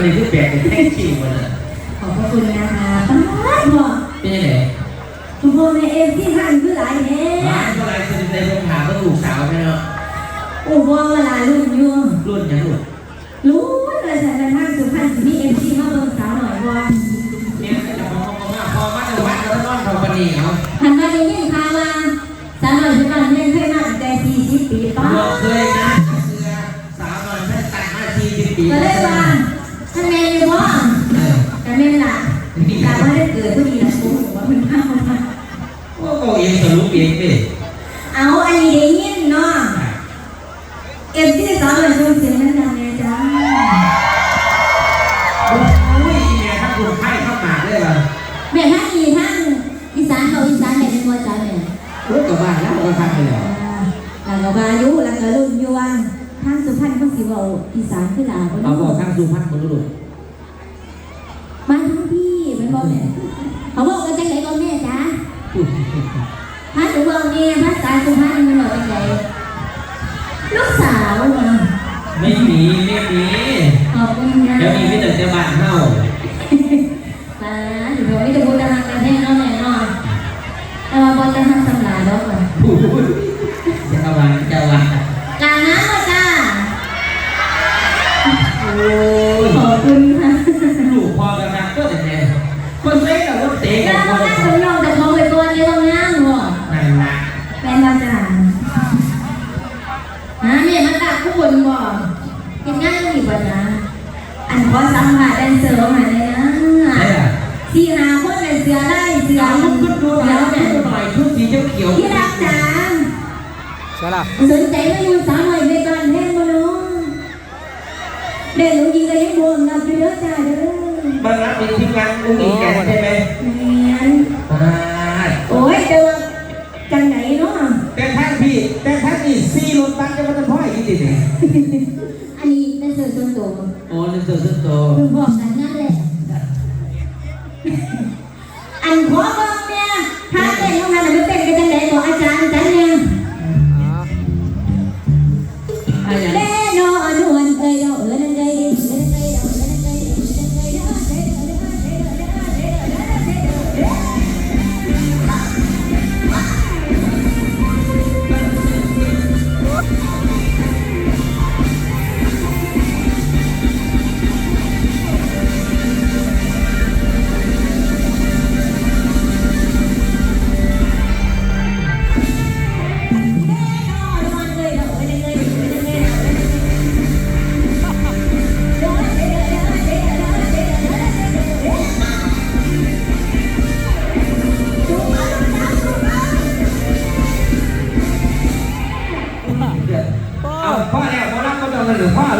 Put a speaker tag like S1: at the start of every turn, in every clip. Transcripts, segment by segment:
S1: ำนี่คือ
S2: แปลกเป็นแท่งจริงวะเนย
S1: ขอบคุณนะคะป้าดบอ
S2: เป็นยังไง
S1: คุณพ่อแม่เอฟที่หันคือหลายแน่
S2: บ้านก็ไรคือในโรงถามก็ถูกสาวใช่ไหปเนาะ
S1: อู้บ่เวลารุ่นยู่
S2: รุ่นยังรุ่น
S1: รู้ว่าเลยฉันจะนั่งสุพรรณมีเอฟที่มาเป็นสาวหน่อยว่า
S2: เนี่ยจะมองมองมาพอมาในวัด้ก็นอนเขาปนีเขา
S1: หันมาได้ยิงข่ามาสาวหน่อยสุพรรณเนี่ย ลิ
S2: งดิ
S1: เอาอันนี้ได้ยินเนาะเอ็มที่สาวเลยชมเสียงนั่นนะเนี่จ้า
S2: โอ้ยแม่ทั้งคนไข้ทั้งหมาเลยว่ะ
S1: แม่ทั้งอีทั้งอีสานเขาอีสานแม่เป็นวัวจ้าแม่
S2: รู้กับบ้านแล้วกับทำไปแล้ว
S1: หลังกับบ้านอยู่หลังกับลุงอยู่ว่างทางสุพรรณเขาสิบอกอีสานขึ้นหลาบ
S2: เขาบอกทางสุพรรณคนรู้
S1: มาทั้งพี่เป็นบอกแม่เขาบอกกันจังไหนก็แม่จ้า งี้พราษาสุพรรณมันหน่อยเป็นไงลูกสาวนะ
S2: ไม่มีไม่มี
S1: ขอบคุณนะ
S2: เดี๋ยวมีไม่แต่จะบานเน่า
S1: มาอยู่ตรงนี้จะพูดกาลังกันแน่นอนแน่นอนแต่ว่าบอลจะทำสำลาดอกก่อน
S2: จะกำลังจะวาง
S1: กาน้ำมาจ้า
S2: โอ้ย
S1: ขอบคุณค่ะห
S2: ลูกพ่อกันนะก็แต่คนเล็ก
S1: กั
S2: บคน
S1: เต๋อกับคน
S2: ใช่ล่ะ
S1: สนใจไม่
S2: ยูสาว
S3: ให
S1: ม่ในบ้านแห้งมานาะเดี๋ยวหนูยิงกันให้บวมนับไปเด้อจ้าเด้อ
S2: มันรับเป็นทีมงานอุ้งอิงใช่ไหม
S1: งั้นโอ้ยเจอจันไหนเนาะ
S2: แต่แท้พี่แต่แท้านนี่ซีรถบัสจะมาทำพ่อยี่ทีเนี่ย
S1: อันนี้นั่นเสือส่วนต
S2: อ๋
S1: อนั่นเสือส่วน
S2: ต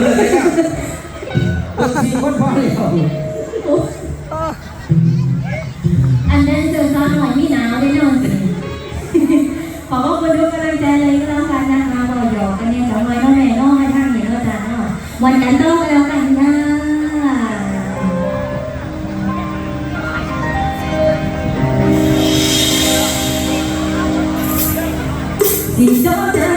S2: เลิกได้แล้วสี่คนพอแล้ว
S1: อันนั้นเจอซ้อนหน่อยมีหนาวได้นอนสิขอบคุณทุกกำลังใจเลยก็แล้วกันนะคะเราหยอกกันเนี่ยสาวน้อยน้องแม่น้องให้ท่างเหนือจ้าเนาะวันกันต้องแล้วกันนะสิโจเจอ